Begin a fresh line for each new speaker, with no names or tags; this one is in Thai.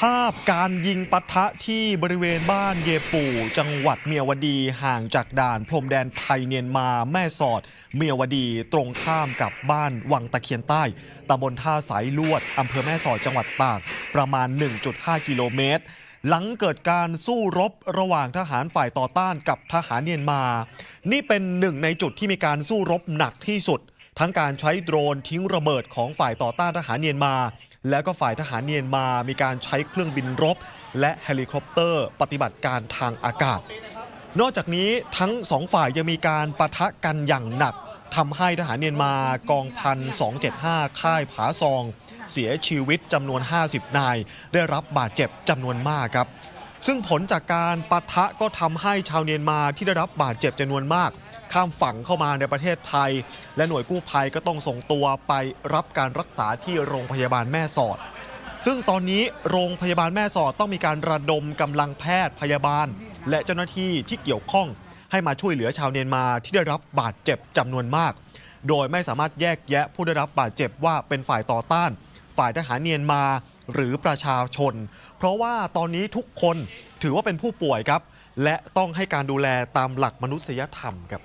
ภาพการยิงปะทะที่บริเวณบ้านเยปูจังหวัดเมียวดีห่างจากด่านพรมแดนไทยเมียนมาแม่สอด เมียวดีตรงข้ามกับบ้านวังตะเคียนใต้ตำบลท่าสายลวดอำเภอแม่สอดจังหวัดตากประมาณ 1.5 กิโลเมตร หลังเกิดการสู้รบระหว่างทหารฝ่ายต่อต้านกับทหารเมียนมา นี่เป็นหนึ่งในจุดที่มีการสู้รบหนักที่สุด ทั้งการใช้โดรนทิ้งระเบิดของฝ่ายต่อต้านทหารเมียนมา และก็ฝ่ายทหารเมียนมามีการใช้เครื่องบินรบ และเฮลิคอปเตอร์ ปฏิบัติการทางอากาศ นอกจากนี้ทั้งสองฝ่ายยังมีการปะทะกันอย่างหนักทำให้ทหารเมียนมากองพัน275 ค่ายผาซอง เสียชีวิตจำนวน 50 นาย ได้รับบาดเจ็บจำนวนมากครับซึ่งผลจากการปะทะก็ทำให้ชาวเมียนมาที่ได้รับบาดเจ็บจำนวนมาก ข้ามฝั่งเข้ามาในประเทศไทย และหน่วยกู้ภัยก็ต้องส่งตัวไปรับการรักษาที่โรงพยาบาลแม่สอด ซึ่งตอนนี้โรงพยาบาลแม่สอดต้องมีการระดมกำลังแพทย์พยาบาล และเจ้าหน้าที่ที่เกี่ยวข้องให้มาช่วยเหลือชาวเมียนมาที่ได้รับบาดเจ็บจำนวนมาก โดยไม่สามารถแยกแยะผู้ได้รับบาดเจ็บว่าเป็นฝ่ายต่อต้าน ฝ่ายทหารเมียนมาหรือประชาชน เพราะว่าตอนนี้ทุกคนถือว่าเป็นผู้ป่วยครับ และต้องให้การดูแลตามหลักมนุษยธรรมครับ